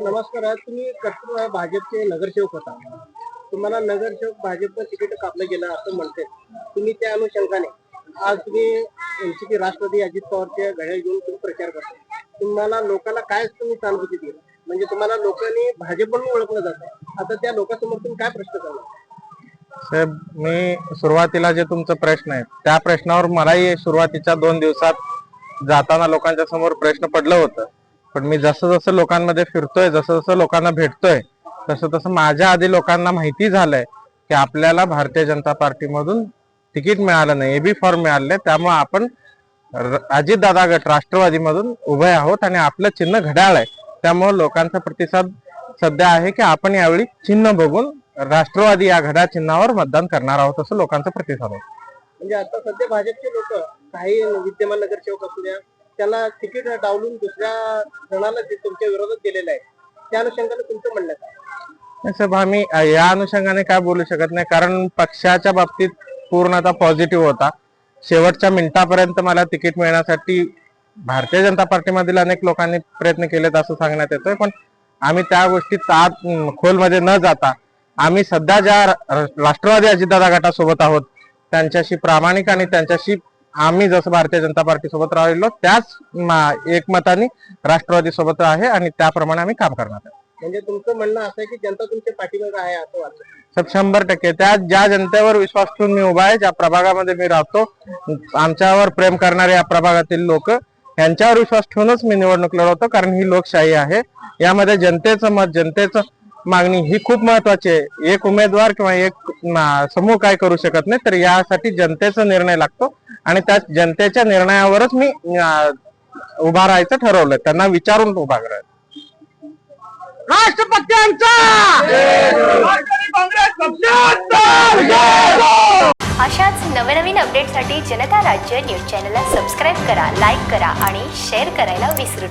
नमस्कार आज तुम्ही कट्टर भाजपचे नगरसेवक होता. तुम्हाला नगरसेवक भाजपचं तिकीट कापलं गेलं असं म्हणते. तुम्ही त्या अनुषंगाने आज तुम्ही एनसीपी राष्ट्रवादी अजित पवारचे घड्याळ घेऊन तुम्ही प्रचार करता. तुम्हाला लोकांना काय तुम्ही सहानुभूती दिली म्हणजे तुम्हाला लोकांनी भाजप म्हणून ओळखलं जातं. आता त्या लोकांसमोर तुम्ही काय प्रश्न करणार? साहेब मी सुरुवातीला जे तुमचा प्रश्न आहे त्या प्रश्नावर मलाही सुरुवातीच्या दोन दिवसात जाताना लोकांच्या समोर प्रश्न पडलं होतं. पण मी जसं जसं लोकांमध्ये फिरतोय जसं जसं लोकांना भेटतोय तसं तसं माझ्या आधी लोकांना माहिती झालंय की आपल्याला भारतीय जनता पार्टीमधून तिकीट मिळालं नाही एबी फॉर्म मिळाले त्यामुळे आपण अजित दादा गट राष्ट्रवादीमधून उभे आहोत आणि आपलं चिन्ह घड्याळ आहे त्यामुळे लोकांचा प्रतिसाद सध्या आहे की आपण यावेळी चिन्ह बघून राष्ट्रवादी या घड्याळ चिन्हावर मतदान करणार आहोत असं लोकांचा प्रतिसाद आहे. म्हणजे आता सध्या भाजपचे लोक काही विद्यमान नगरसेवक असू द्या त्याला तिकीट डावलून दुसऱ्या जणाला जे तुमच्या विरोधात गेलेलं आहे त्या अनुषंगाने तुमचं म्हणणं काय? साहेब आम्ही या अनुषंगाने काय बोलू शकत नाही. कारण पक्षाच्या बाबतीत पूर्णतः पॉझिटिव्ह होता. शेवटच्या मिनिटापर्यंत मला तिकीट मिळण्यासाठी भारतीय जनता पार्टीमधील अनेक लोकांनी प्रयत्न केलेत असं सांगण्यात येतोय. पण आम्ही त्या गोष्टीत आत खोलमध्ये न जाता आम्ही सध्या ज्या राष्ट्रवादी अजितदादा गटासोबत आहोत त्यांच्याशी प्रामाणिक आणि त्यांच्याशी आम्ही जसं भारतीय जनता पार्टी सोबत राहिलो त्याच म- एकमताने राष्ट्रवादी सोबत आहे आणि त्याप्रमाणे आम्ही काम करणार आहे. म्हणजे तुमचं म्हणणं असं आहे की जनता तुमच्या पाठीमागे आहे असं वाटतं? सब शंभर टक्के. त्या ज्या जनतेवर विश्वास ठेवून मी उभा आहे ज्या प्रभागामध्ये मी राहतो आमच्यावर प्रेम करणारे या प्रभागातील लोक यांच्यावर विश्वास ठेवूनच मी निवडणूक लढवतो कारण ही लोकशाही आहे. यामध्ये जनतेचं मत जनतेचं मागणी ही खूप महत्वाची आहे. एक उमेदवार किंवा एक समूह काय करू शकत नाही तर यासाठी जनतेचा निर्णय लागतो आणि त्या जनतेच्या निर्णयावरच मी उभा राहायचं ठरवलंय. त्यांना विचारून उभा करायचं अशाच नवनवीन अपडेटसाठी जनता राज्य न्यूज चॅनलला सबस्क्राईब करा लाईक करा आणि शेअर करायला विसरू नका.